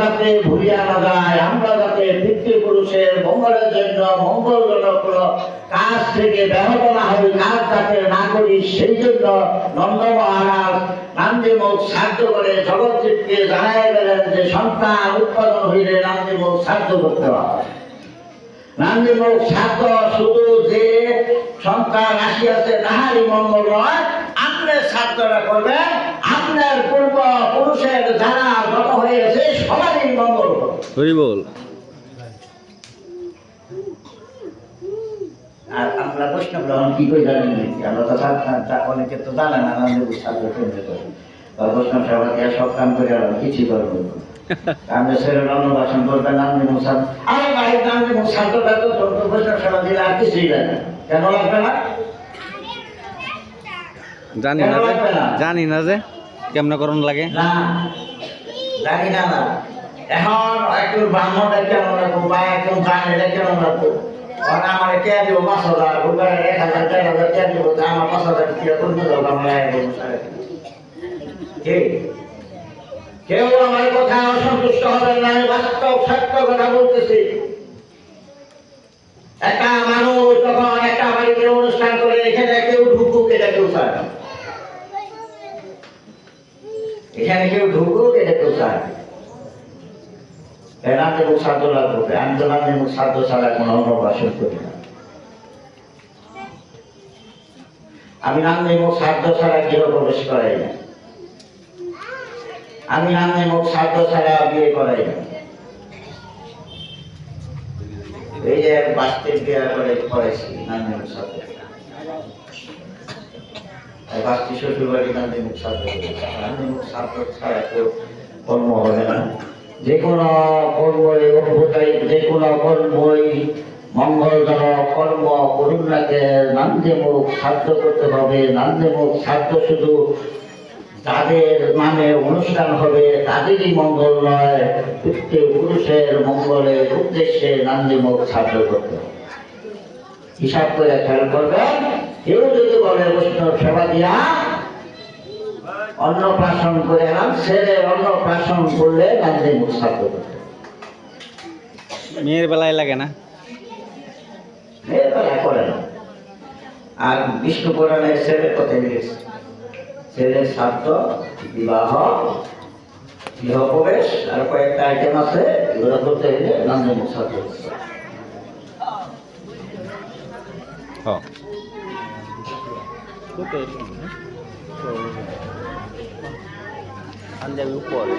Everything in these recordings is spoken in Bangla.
যাতে ভুলিয়া না আমরা যাতে পিতৃপুরুষের মঙ্গলের জন্য মঙ্গলজনক কাজ থেকে ব্যাহত না হই, কাজ যাতে না করি, সেই জন্য নন্দ মহারাজ করে জগৎকে জানাই গেলেন যে, সন্তান উৎপাদন হইলে করতে হয় নান্দিমুখ সাধ্য শুধু যে সন্তান আসিয়াছে, তাহারই মঙ্গল নয় আপনার সাধ্যটা করবেন। আপনার পূর্ব পুরুষের যারা গত হয়েছে সবারই মঙ্গল হবে। হরি বল। আর আমরা বৈষ্ণব গ্রহণ কি করে জানেন আমরা তো অনেকে তো জানে না নান্দিমুখ সাধ্য কেন্দ্র করে। বৈষ্ণব সেবা দিয়ে সব কাম করে আর কিছুই করব আমরা ছেলে অন্নবাসন করবে নান্দি মুসাদ আরে ভাই নান্দি মুসাদটা তো ছোট বৈষ্ণব সেবা দিলে আর কিছুই লাগে কেন লাগবে না? জানি না জানি না যে কেমনে করণ লাগে। না জানি না এখন একটু ব্রাহ্মণটা কেমন রাখব বা একদম জানেটা কেমন রাখব কে দিব পাঁচ হাজার এক হাজার চার হাজার কে দিব পাঁচ হাজার কোন ঠিক কেউ আমার কথা অসন্তুষ্ট না, আমি বাস্তব সত্য একটা মানুষ যখন একটা বাড়িতে অনুষ্ঠান করে, এখানে কেউ ঢুকুক, এটা কেউ চায় এখানে কেউ ঢুকুক, এটা কেউ চায়। এনাকে লাগবে আমি তো নামে মুখ সাধ্য ছাড়া কোনো অন্নপ্রাশন করি না। আমি নামে মুখ সাধ্য ছাড়া গৃহ প্রবেশ করাই না। আমি নামে মুখ সাধ্য ছাড়া বিয়ে করাই না। এই যে বাস্তির বিয়ে করে করেছি, নামে মুখ সাধ্য বাস্তি শ্বশুর বাড়ি নামে মুখ সাধ্য নামে মুখ সাধ্য ছাড়া কেউ কর্ম হবে না। যে কোনো কর্মই অভ্যুতাই যে কোনো কর্মই মঙ্গলজনক কর্ম করুণাকে নান্দে মুখ সাধ্য করতে হবে নান্দে মুখ সাধ্য শুধু তাদের মানে অনুষ্ঠান হবে তাদেরই মঙ্গল নয় পিতৃ পুরুষের মঙ্গলের উদ্দেশ্যে নান্দে মুখ সাধ্য করতে হবে। হিসাব করে খেয়াল করবেন, কেউ যদি বলে, বৈষ্ণব সেবা দিয়া অন্নপ্রাশন করে এলাম ছেলে অন্নপ্রাশন করলে গান্ধী হবে। মেয়ের বেলায় লাগে না মেয়েরা করে না আর বিষ্ণু পুরাণের ছেলের কথা লিখেছে ছেলের শ্রাদ্ধ বিবাহ গৃহপ্রবেশ আর কয়েকটা আইটেম আছে এগুলো করতে গেলে নন্দী মুখ সাধ্য করতে হবে। হ পাঞ্জাবি উপরে।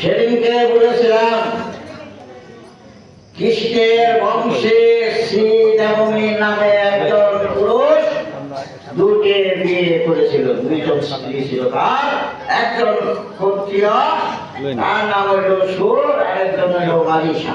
সেদিনকে বলেছিলাম কৃষ্ণের বংশে শ্রী দেবমী নামে একজন পুরুষ দুটি বিয়ে করেছিল। দুইজন স্ত্রী ছিল তার একজন ক্ষত্রিয় তার নাম হইল সুর আর একজন হইল মালিশা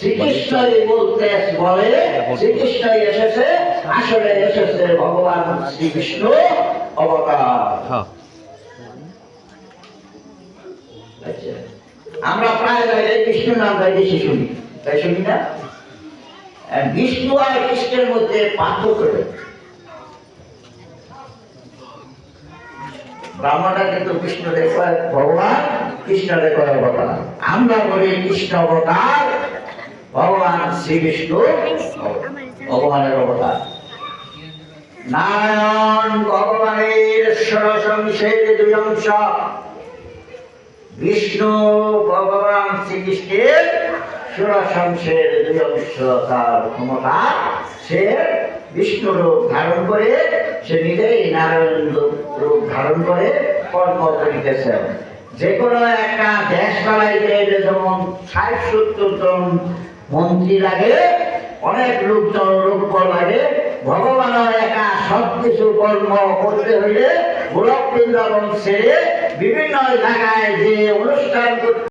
শ্রীকৃষ্ণই বলতে বলে শ্রীকৃষ্ণই এসেছে আসলে এসেছে ভগবান শ্রীকৃষ্ণ অবতার। হ্যাঁ। আচ্ছা। আমরা প্রায় জায়গায় কৃষ্ণ নামটা বেশি শুনি। তাই শুনি না? বিষ্ণু আর কৃষ্ণের মধ্যে পার্থক্য। ব্রাহ্মণরা কিন্তু কৃষ্ণ দেখে ভগবান কৃষ্ণ দেখে অবতার। আমরা বলি কৃষ্ণ অবতার। ভগবান শ্রীবিষ্ণু ভগবানের অবতার। নারায়ণ ভগবানের সরসংসের দুই অংশ। বিষ্ণু ভগবান শ্রীকৃষ্ণের সুরসংসের দুই অংশ। তার ক্ষমতা সে বিষ্ণু রূপ ধারণ করে, সে নিজেই নারায়ণ রূপ ধারণ করে কর্ম করিতেছেন যে কোনো একটা দেশ চালাইতে গেলে যেমন ষাট সত্তর জন মন্ত্রী লাগে অনেক লোকজন লোক লাগে ভগবানের একা সব কিছু কর্ম করতে হইলে গোলক বৃন্দাবন ছেড়ে বিভিন্ন জায়গায় যে অনুষ্ঠান